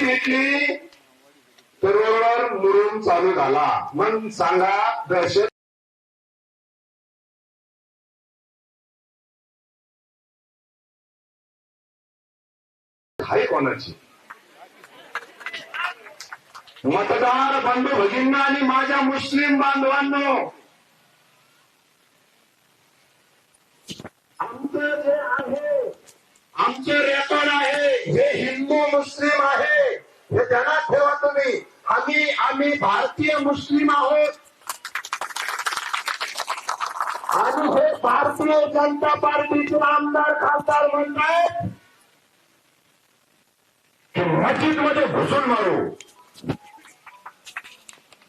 घेतली सर्वर मुरुम चालू झाला. मग सांगा दहशत आहे कोणाची? मतदार बंधू भगिनींना आणि माझ्या मुस्लिम बांधवांनो आमचं जे आमचे रेकॉर्ड आहे. हे हिंदू मुस्लिम आहे. हे ध्यानात ठेवा तुम्ही. आम्ही आम्ही भारतीय मुस्लिम आहोत. आणि हे भारतीय जनता पार्टीचे आमदार खासदार म्हणतायत की मस्जिदमध्ये घुसून मारू.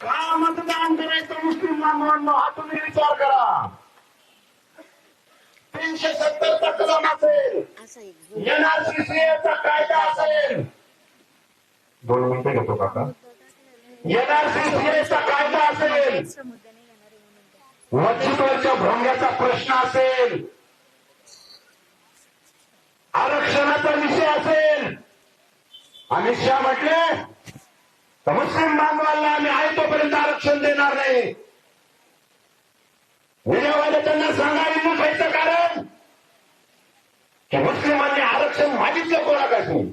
का मतदान करायचं मुस्लिम बांधवांनो हा तुम्ही विचार करा. तीनशे सत्तरचा कलम असेल. एनआरसीसीचा कायदा असेल. दोन मिनिटं घेतो काका एनआरसीसीचा कायदा असेल. भोंग्याचा प्रश्न असेल. आरक्षणाचा विषय असेल. अमित शहा म्हटले तर मुस्लिम बांधवांना आम्ही आहे तोपर्यंत आरक्षण देणार नाही. उद्यावाले त्यांना सांगायला खायचं कारण की मुस्लिमांनी आरक्षण मागितलं कोणापासून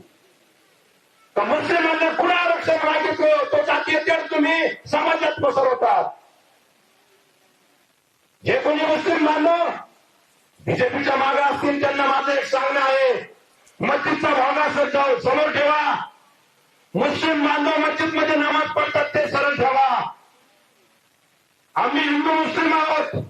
तर मुस्लिमांना कुणा आरक्षण मागितलं? तो जातीय तुम्ही समाजात पसरवतात. जे कोणी मुस्लिम बांधव बीजेपीच्या मागे असतील त्यांना माझं एक सांगणं आहे. मस्जिदचा भावना असेल समोर ठेवा. मुस्लिम बांधव मस्जिदमध्ये नमाज पडतात ते सरळ ठेवा. आम्ही हिंदू मुस्लिम आहोत.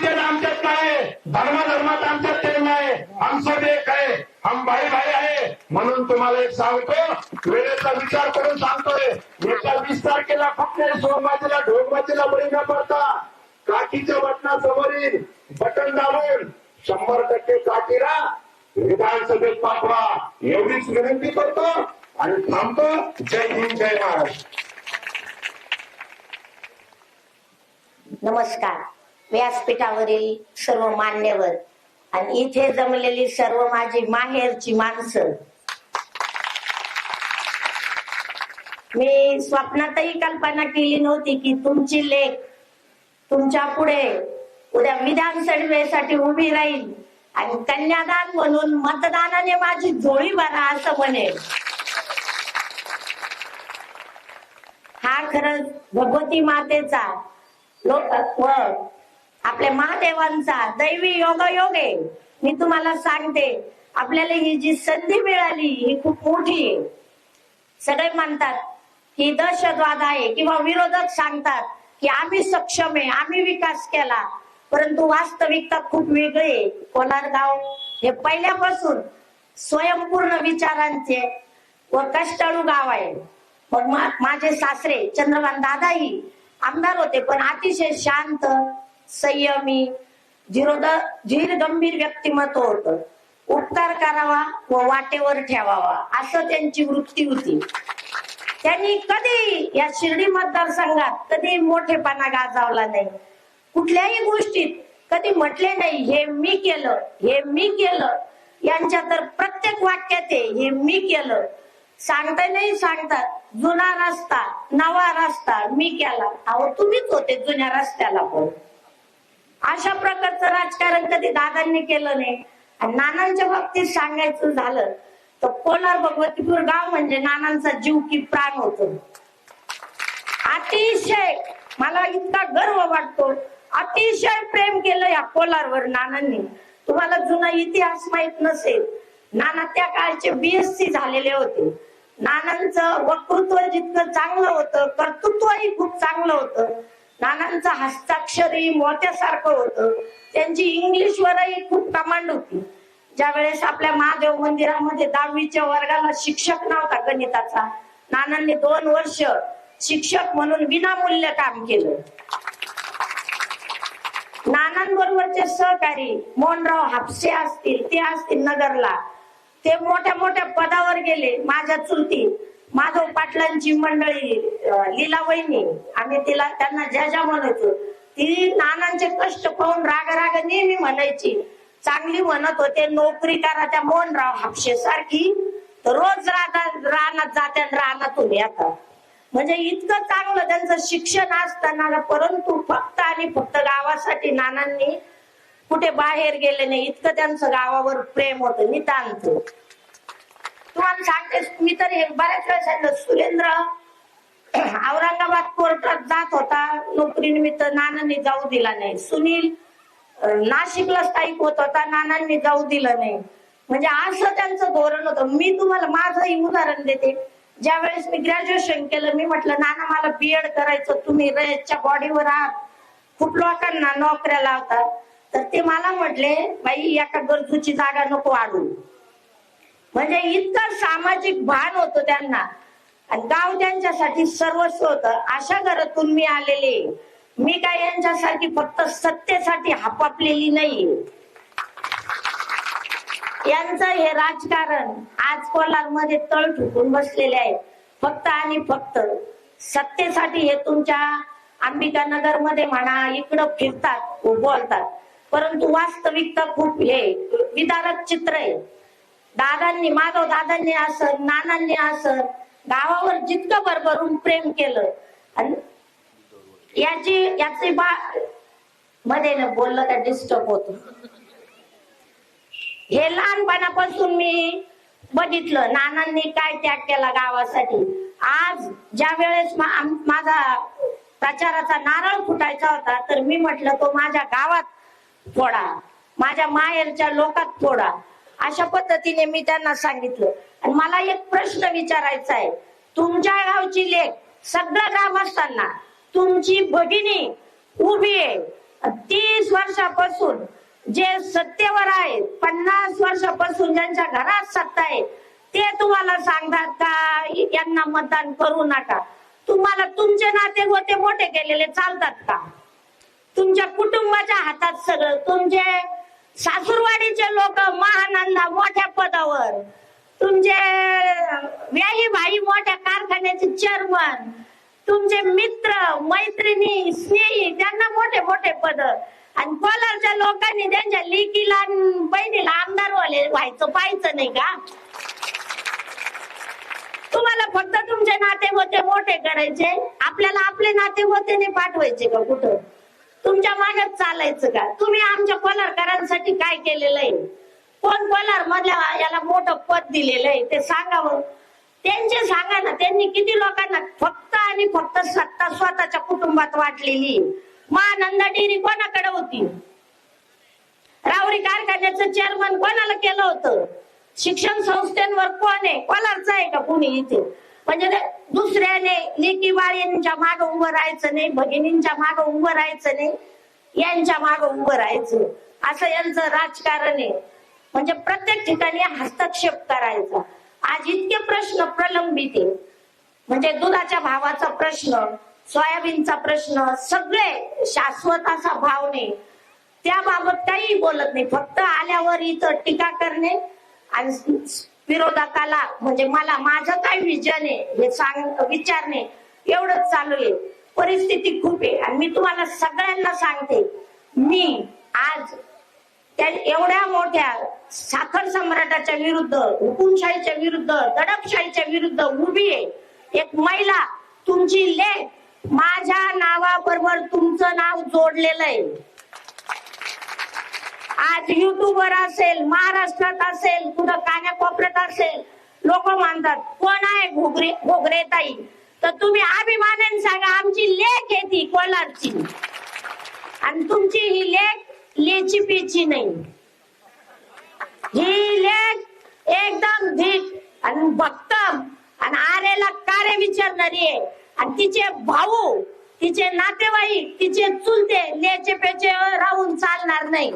जाती आमच्यात नाही धर्माधर्मात आमच्यात ते नाही आमचं एक आहे. हम भाई भाई आहे. म्हणून तुम्हाला एक सांगतो वेळेचा विचार करून सांगतोय. एका वीस तारखेला फक्त सोमबाजीला ढोकबाजीला बळी न पडता काठीच्या बटनासमोरील बटन दाबून शंभर टक्के काठीला विधानसभेत पाठवा. एवढीच विनंती करतो आणि थांबतो. जय हिंद जय महाराष्ट्र. नमस्कार. व्यासपीठावरील सर्व मान्यवर आणि इथे जमलेली सर्व माझी माहेरची माणसं. मी स्वप्नातही कल्पना केली नव्हती की तुमची लेख तुमच्यापुढे उद्या विधानसभेसाठी उभी राहील आणि कन्यादान म्हणून मतदानाने माझी झोळी भरा असं म्हणेल. हा खरंच भगवती मातेचा लोक व आपल्या महादेवांचा दैवी योगायोग आहे मी तुम्हाला सांगते आपल्याला ही जी संधी मिळाली ही खूप मोठी आहे. सगळे म्हणतात की दहशतवाद आहे किंवा विरोधक सांगतात की आम्ही सक्षम आहे आम्ही विकास केला परंतु वास्तविकता खूप वेगळी आहे. गाव हे पहिल्यापासून स्वयंपूर्ण विचारांचे व कष्टाळू गाव आहे. मग माझे सासरे चंद्रकांत दादाही आमदार होते पण अतिशय शांत संयमी धीरोद धीर गंभीर व्यक्तिमत्व होतं. उपकार करावा व वाटेवर ठेवावा असं त्यांची वृत्ती होती. त्यांनी कधी या शिर्डी मतदारसंघात कधी मोठेपणा गाजावला नाही. कुठल्याही गोष्टीत कधी म्हटले नाही हे मी केलं हे मी केलं. यांच्या तर प्रत्येक वाक्यात आहे हे मी केलं. सांगता नाही सांगतात जुना रस्ता नवा रस्ता मी केला. अहो तुम्हीच होते जुन्या रस्त्याला पण. अशा प्रकारचं राजकारण कधी दादांनी केलं नाही. आणि नानांच्या बाबतीत सांगायचं झालं तर कोलार भगवतीपूर गाव म्हणजे नानांचा जीव की प्राण होतो. अतिशय मला इतका गर्व वाटतो. अतिशय प्रेम केलं या कोलारवर नानांनी. तुम्हाला जुना इतिहास माहीत नसेल नाना त्या काळचे बीएससी झालेले होते. नानांचं वक्तृत्व जितकं चांगलं होतं कर्तृत्वही खूप चांगलं होतं. नानांचं हस्ताक्षरही मोत्यासारखं होतं. त्यांची इंग्लिशवरही खूप कमांड होती. ज्या वेळेस आपल्या महादेव मंदिरामध्ये दहावीच्या वर्गाला शिक्षक नव्हता गणिताचा. नानांनी दोन वर्ष शिक्षक म्हणून विनामूल्य काम केलं. नानांबरोबरचे सहकारी मोहनराव हापसे असतील ते असतील नगरला. ते मोठ्या मोठ्या पदावर गेले. माझ्या चुलती माधव पाटलांची मंडळी लीला वहिनी आम्ही तिला त्यांना ज्या ज्या म्हणायचो ती नानांचे कष्ट पाहून राग राग नेहमी म्हणायची. चांगली म्हणत होते नोकरी करा त्या मोहनराव हापशे सारखी. तर रोज राहतात रानात जात्या रानातून येतात. म्हणजे इतकं चांगलं त्यांचं शिक्षण असताना परंतु फक्त आणि फक्त गावासाठी नानांनी कुठे बाहेर गेले नाही इतकं त्यांचं गावावर प्रेम होत नितांत. तुम्हाला सांगते मी तर एक बऱ्याच वेळेस सांगितलं सुरेंद्र औरंगाबाद कोर्टात जात होता. नोकरीनिमित्त नानांनी जाऊ दिला नाही. सुनील नाशिकला स्थायिक होत होता नानांनी जाऊ दिलं नाही. म्हणजे असं त्यांचं धोरण होतं. मी तुम्हाला माझंही उदाहरण देते. ज्या वेळेस मी ग्रॅज्युएशन केलं मी म्हटलं नाना मला बीएड करायचं तुम्ही रयतच्या बॉडीवर आहात खूप लोकांना नोकऱ्या लावतात. तर ते मला म्हटले बाई एका गरजूची जागा नको वाढू. म्हणजे इतकं सामाजिक भान होत त्यांना. आणि गाव त्यांच्यासाठी सर्वस्व होत. अशा घरातून मी आलेले मी काय यांच्यासारखी फक्त सत्तेसाठी हापापलेली नाही यांचं हे राजकारण आज कोलारमध्ये तळ ठुकून बसलेले आहे. फक्त आणि फक्त सत्तेसाठी हे तुमच्या अंबिकानगरमध्ये म्हणा इकडं फिरतात व बोलतात. परंतु वास्तविकता खूप हे विदारक चित्र आहे. दादांनी माधव दादांनी असत नानांनी असत गावावर जितकं भरभरून प्रेम केलं आणि याची याची बा मध्ये बोललं का डिस्टर्ब होत. हे लहानपणापासून मी बघितलं नानांनी काय त्याग केला गावासाठी. आज ज्या वेळेस माझा प्रचाराचा नारळ फुटायचा होता तर मी म्हटलं तो माझ्या गावात फोडा. माझ्या माहेरच्या लोकात फोडा. अशा पद्धतीने मी त्यांना सांगितलं. आणि मला एक प्रश्न विचारायचा आहे. तुमच्या गावची लेख सगळं काम असताना तुमची भगिनी उभी आहे. तीस वर्षापासून जे सत्तेवर आहे पन्नास वर्षापासून ज्यांच्या घरात सत्ता आहे ते तुम्हाला सांगतात का? यांना मतदान करू नका. तुम्हाला तुमचे नाते गोते मोठे केलेले चालतात का? तुमच्या कुटुंबाच्या हातात सगळं तुमचे सासूरवाडीचे लोक महानंदा मोठ्या पदावर. तुमचे व्याही भाई मोठ्या कारखान्याचे चेअरमन तुमचे मित्र मैत्रिणी स्नेही त्यांना मोठे मोठे पद. आणि कोलारच्या लोकांनी त्यांच्या लिकीला बहिणीला आमदार वाले व्हायचं पाहायचं नाही का? तुम्हाला फक्त तुमचे नाते होते मोठे करायचे. आपल्याला आपले नाते होते नाही पाठवायचे का कुठं? तुमच्या मागच चालायचं का? तुम्ही आमच्या कोलारकरांसाठी काय केलेलं आहे? कोण कोलार मधल्या याला मोठं पद दिलेलं आहे? ते सांगावं त्यांचे सांगा ना त्यांनी किती लोकांना फक्त आणि फक्त सत्ता स्वतःच्या कुटुंबात वाटलेली महानंदा डेअरी कोणाकडे होती? रावरी कारखान्याचं चेअरमन कोणाला केलं होतं? शिक्षण संस्थेवर कोण आहे? कोलारचं आहे का कुणी इथे? म्हणजे दुसऱ्याने लेकी यांच्या माग उभं राहायचं नाही भगिनींच्या माग उभं राहायचं नाही यांच्या माग उभं राहायचं. असं यांचं राजकारण आहे. म्हणजे प्रत्येक ठिकाणी हस्तक्षेप करायचा. आज इतके प्रश्न प्रलंबित आहे म्हणजे दुधाच्या भावाचा प्रश्न सोयाबीनचा प्रश्न सगळे शाश्वत असा भाव नाही. त्याबाबत काही बोलत नाही. फक्त आल्यावर इथं टीका करणे आणि विरोधकाला म्हणजे मला माझं काय विजन आहे हे सांग विचारणे एवढंच चालू आहे. परिस्थिती खूप आहे. आणि मी तुम्हाला सगळ्यांना सांगते मी आज त्या एवढ्या मोठ्या साखर सम्राटाच्या विरुद्ध हुकुमशाहीच्या विरुद्ध दडपशाहीच्या विरुद्ध उभी आहे. एक महिला तुमची लेख माझ्या नावाबरोबर तुमचं नाव जोडलेलं आहे. आज युट्यूबवर असेल महाराष्ट्रात असेल कुठं कान्याकोपऱ्यात असेल लोक मानतात कोण आहे घोगरे घोगरे ताई? तर तुम्ही अभिमानाने सांगा आमची लेख आहे ती कोलारची. आणि तुमची ही लेख लेची पेची नाही. ही लेख एकदम धीट आणि भक्तम आणि आरेला कार्य विचारणारी आहे. आणि तिचे भाऊ तिचे नातेवाईक तिचे चुलते लेचे पेचे राहून चालणार नाही.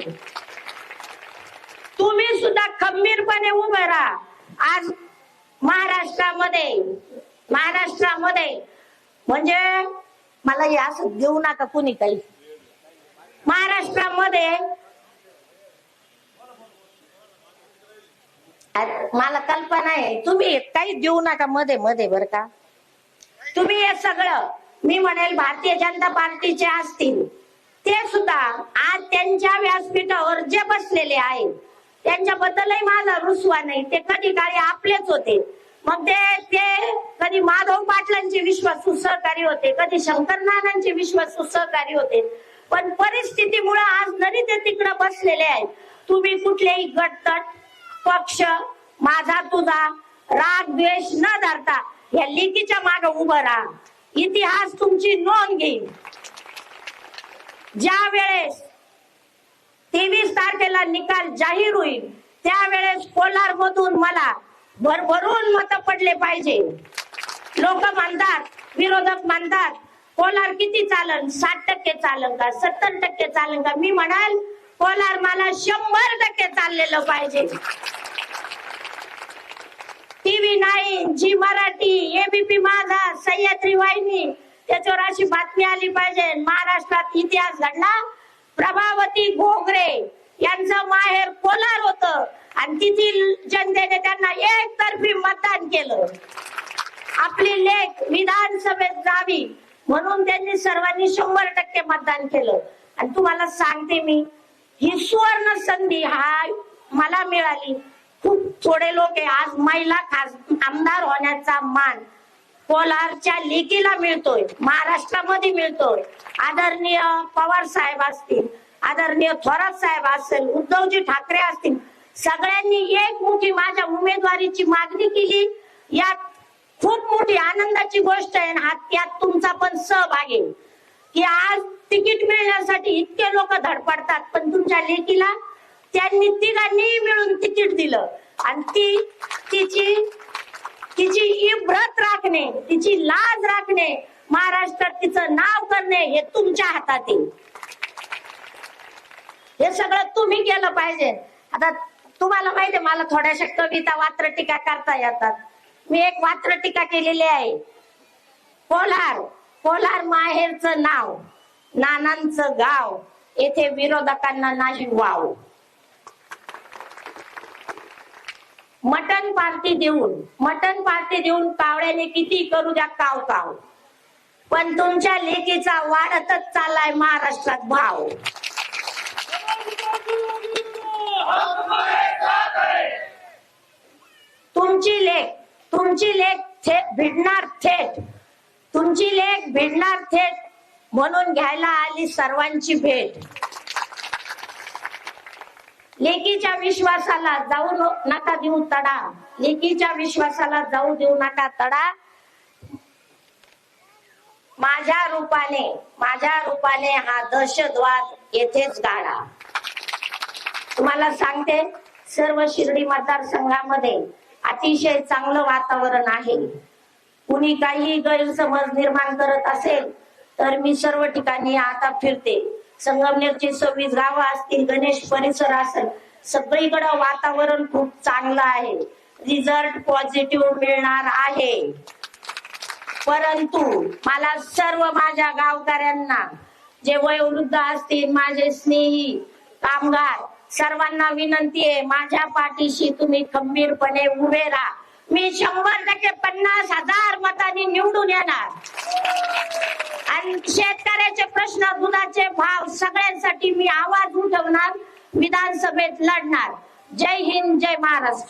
तुम्ही सुद्धा खंबीरपणे उभे राहा. आज महाराष्ट्रामध्ये महाराष्ट्रामध्ये म्हणजे मला हे असं देऊ नका कुणी काही. महाराष्ट्रामध्ये मला कल्पना आहे तुम्ही काही देऊ नका मध्ये मध्ये बर का. तुम्ही हे सगळं मी म्हणेल भारतीय जनता पार्टीचे असतील ते सुद्धा आज त्यांच्या व्यासपीठावर जे बसलेले आहेत त्यांच्याबद्दलही माझा रुसवा नाही. ते कधी काळी आपलेच होते. मग ते ते कधी माधव पाटलांचे विश्वासू सहकारी होते कधी शंकर नानांचे विश्वासू सहकारी होते. पण परिस्थितीमुळे आज नरी ते तिकडे बसलेले आहेत. तुम्ही कुठलेही गटतट पक्ष माझा तुझा राग द्वेष न धरता या लेकीच्या मागे उभं राहा. इतिहास तुमची नोंद घेईल. ज्या वेळेस तेवीस तारखेला निकाल जाहीर होईल. त्यावेळेस कोलार मधून मला भरभरून मत पडले पाहिजे. लोक मानतात विरोधक मानतात कोलार किती चालन? साठ टक्के चालन का? सत्तर टक्के चालन का? मी म्हणाल कोलार मला शंभर टक्के चाललेलं पाहिजे. TV nine Zee Marathi ABP Majha Sahyadri वाहिनी त्याच्यावर अशी बातमी आली पाहिजे. महाराष्ट्रात इतिहास घडला प्रभावती घोगरे यांचं माहेर कोलार होत. आणि तिथील जनतेने त्यांना एकतर्फी मतदान केलं. आपली लेख विधानसभेत जावी म्हणून त्यांनी सर्वांनी शंभर टक्के मतदान केलं. आणि तुम्हाला सांगते मी ही सुवर्ण संधी हा मला मिळाली. खूप थोडे लोक आहे. आज महिला खास आमदार होण्याचा मान कोलारच्या लेकीला मिळतोय महाराष्ट्रामध्ये मिळतोय. आदरणीय पवार साहेब असतील आदरणीय थोरात साहेब असेल उद्धवजी ठाकरे असतील सगळ्यांनी एक मोठी माझ्या उमेदवारीची मागणी केली. यात खूप मोठी आनंदाची गोष्ट आहे आणि हा त्यात तुमचा पण सहभाग आहे. की आज तिकीट मिळण्यासाठी इतके लोक धडपडतात पण तुमच्या लेकीला त्यांनी तिघांनी मिळून तिकीट दिलं. आणि ती तिची तिची इब्रत राखणे तिची लाज राखणे महाराष्ट्रात तिचं नाव करणे हे तुमच्या हातात येईल हे सगळं तुम्ही केलं पाहिजे. आता तुम्हाला माहितीये मला थोड्याशा कविता वात्र टीका करता येतात. मी एक वात्र टीका केलेली आहे. कोलार कोलार माहेरचं नाव नानांचं गाव येथे विरोधकांना नाही वाव. मटन पार्टी देऊन मटन पार्टी देऊन कावळ्याने किती करू द्या काव काव. पण तुमच्या लेकीचा वाढतच चाललाय महाराष्ट्रात भाव. तुमची लेख तुमची लेख थेट भिडणार थेट. तुमची लेख भिडणार थेट म्हणून घ्यायला आली सर्वांची भेट. लेकीच्या विश्वासाला जाऊ नका देऊ तडा. लेकीच्या विश्वासाला जाऊ देऊ नका तडा. माझ्या रूपाने माझ्या रूपाने हा दहशतवाद येथेच गाडा. तुम्हाला सांगते सर्व शिर्डी मतदारसंघामध्ये अतिशय चांगलं वातावरण आहे. कुणी काही गैरसमज निर्माण करत असेल तर मी सर्व ठिकाणी आता फिरते. संगमनेरचे सव्वीस गावं असतील गणेश परिसर असेल सगळीकडं वातावरण खूप चांगलं आहे. रिझल्ट पॉझिटिव्ह मिळणार आहे. परंतु मला सर्व माझ्या गावकऱ्यांना जे वयोवृद्ध असतील माझे स्नेही कामगार सर्वांना विनंती आहे माझ्या पाठीशी तुम्ही खंबीरपणे उभे राहा. मी शंभर टक्के पन्नास हजार मतांनी निवडून येणार. आणि शेतकऱ्याचे प्रश्न दुधाचे भाव सगळ्यांसाठी मी आवाज उठवणार विधानसभेत लढणार. जय हिंद जय महाराष्ट्र.